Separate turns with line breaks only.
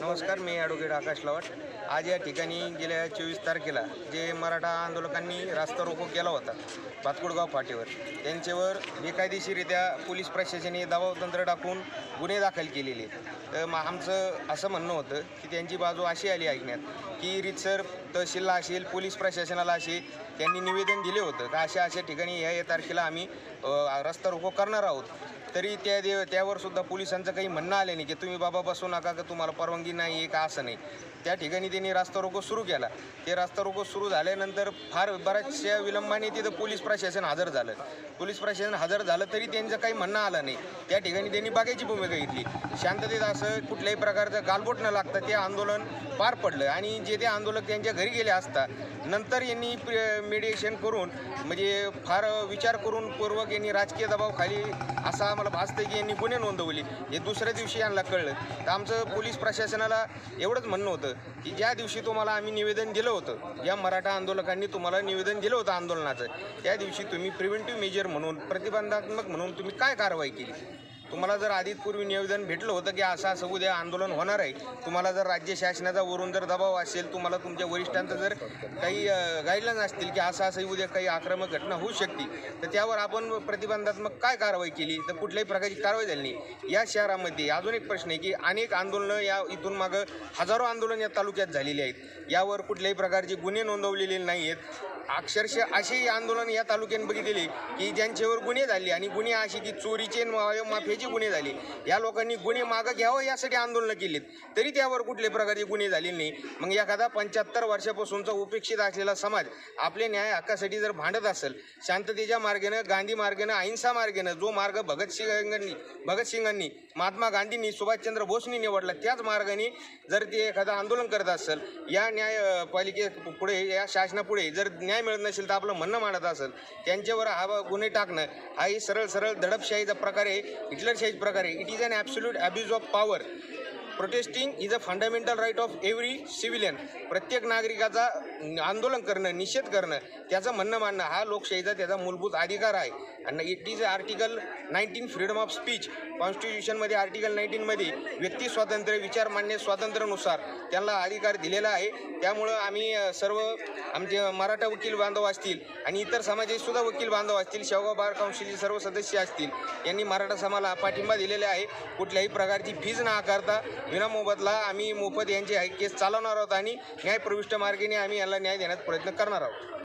नमस्कार मी ॲडव्होकेट आकाश लवाट आज या ठिकाणी गेल्या चोवीस तारखेला जे मराठा आंदोलकांनी रास्ता रोको केला होता भातकुडगाव फाटीवर त्यांच्यावर बेकायदेशीरित्या पोलीस प्रशासनाने दबावतंत्र टाकून गुन्हे दाखल केलेले आहेत. तर मग आमचं असं म्हणणं होतं की त्यांची बाजू अशी आली ऐकण्यात की रितसर तहसीलला असेल पोलीस प्रशासनाला असेल त्यांनी निवेदन दिले होतं का अशा अशा ठिकाणी या या तारखेला आम्ही रस्ता रोको करणार आहोत तरी त्या दे त्यावर सुद्धा पोलिसांचं काही म्हणणं आलं नाही की तुम्ही बाबा बसू नका का तुम्हाला परवानगी की नाही का असं नाही. त्या ठिकाणी त्यांनी रास्ता रोको सुरू केला. ते रास्ता रोको सुरू झाल्यानंतर फार बऱ्याचशा विलंबाने तिथं पोलीस प्रशासन हजर झालं. पोलीस प्रशासन हजर झालं तरी त्यांचं काही म्हणणं आलं नाही. त्या ठिकाणी त्यांनी बागेची भूमिका घेतली. शांततेत असं कुठल्याही प्रकारचं गालबोट न लागता ते आंदोलन पार पडलं आणि जे ते आंदोलक त्यांच्या घरी गेले असता नंतर यांनी मेडिएशन करून म्हणजे फार विचार करून पूर्वक यांनी राजकीय दबावाखाली असा आम्हाला भासतं की यांनी गुन्हे नोंदवली. हे दुसऱ्या दिवशी यांना कळलं. तर आमचं पोलीस प्रशासन प्रशासनाला एवढंच म्हणणं होतं की ज्या दिवशी तुम्हाला आम्ही निवेदन दिलं होतं या मराठा आंदोलकांनी तुम्हाला निवेदन दिलं होतं आंदोलनाचं त्या दिवशी तुम्ही प्रिव्हेंटिव्ह मेजर म्हणून प्रतिबंधात्मक म्हणून तुम्ही काय कारवाई केली? तुम्हाला जर आधीच पूर्वी निवेदन भेटलं होतं की असं असं उद्या आंदोलन होणार आहे तुम्हाला जर राज्य शासनाचा वरून जर दबाव असेल तुम्हाला तुमच्या वरिष्ठांचं जर काही गाईडलाईन असतील की असं असं उद्या काही आक्रमक घटना होऊ शकते तर त्यावर आपण प्रतिबंधात्मक काय कारवाई केली तर कुठल्याही प्रकारची कारवाई झाली नाही. या शहरामध्ये अजून एक प्रश्न आहे की अनेक आंदोलनं या इथून मागं हजारो आंदोलन या तालुक्यात झालेली आहेत. यावर कुठल्याही प्रकारचे गुन्हे नोंदवलेले नाही आहेत अक्षरशः अशी आंदोलन या तालुक्यात बघितलेली की ज्यांच्यावर गुन्हे झाले आणि गुन्हे अशी की चोरीचे न माफियाचे गुन्हे झाले. या लोकांनी गुन्हे मागं घ्यावं यासाठी आंदोलनं केलीत. तरी त्यावर कुठल्या प्रकारचे गुन्हे झालेले नाही. मग एखादा पंच्याहत्तर वर्षापासूनचा उपेक्षित असलेला समाज आपल्या न्याय हक्कासाठी जर भांडत असेल शांततेच्या मार्गानं गांधी मार्गानं अहिंसा मार्गानं जो मार्ग भगतसिंगांनी भगतसिंगांनी महात्मा गांधींनी सुभाषचंद्र बोसनी निवडला त्याच मार्गाने जर ते एखादं आंदोलन करत असेल या न्यायपालिके पुढे या शासनापुढे जर न्याय मिळत नसेल तर आपलं म्हणणं मांडत असेल त्यांच्यावर हा गुन्हे टाकणं हा ही सरळ सरळ दडपशाहीचा प्रकार आहे हिटलरशाहीचा प्रकार आहे. It is an absolute abuse of power protesting is a fundamental right of every civilian प्रत्येक नागरिकाचा आंदोलन करणं निषेध करणं त्याचं म्हणणं मानणं हा लोकशाहीचा त्याचा मूलभूत अधिकार आहे. आणि it is article nineteen freedom of speech कॉन्स्टिट्यूशनमध्ये article नाईन्टीनमध्ये व्यक्ती स्वातंत्र्य विचार मांडणे स्वातंत्र्यानुसार त्यांना अधिकार दिलेला आहे. त्यामुळं आम्ही सर्व आमचे मराठा वकील बांधव असतील आणि इतर समाजाचे सुद्धा वकील बांधव असतील शेवगाव बार काउन्सिलचे सर्व सदस्य असतील यांनी मराठा समाजाला पाठिंबा दिलेला आहे. कुठल्याही प्रकारची फीज न आकारता विनामोबदला आम्ही मोफत यांची हाय केस चालवणार आहोत आणि न्यायप्रविष्ट मार्गाने आम्ही याला न्याय देण्याचा प्रयत्न करणार आहोत.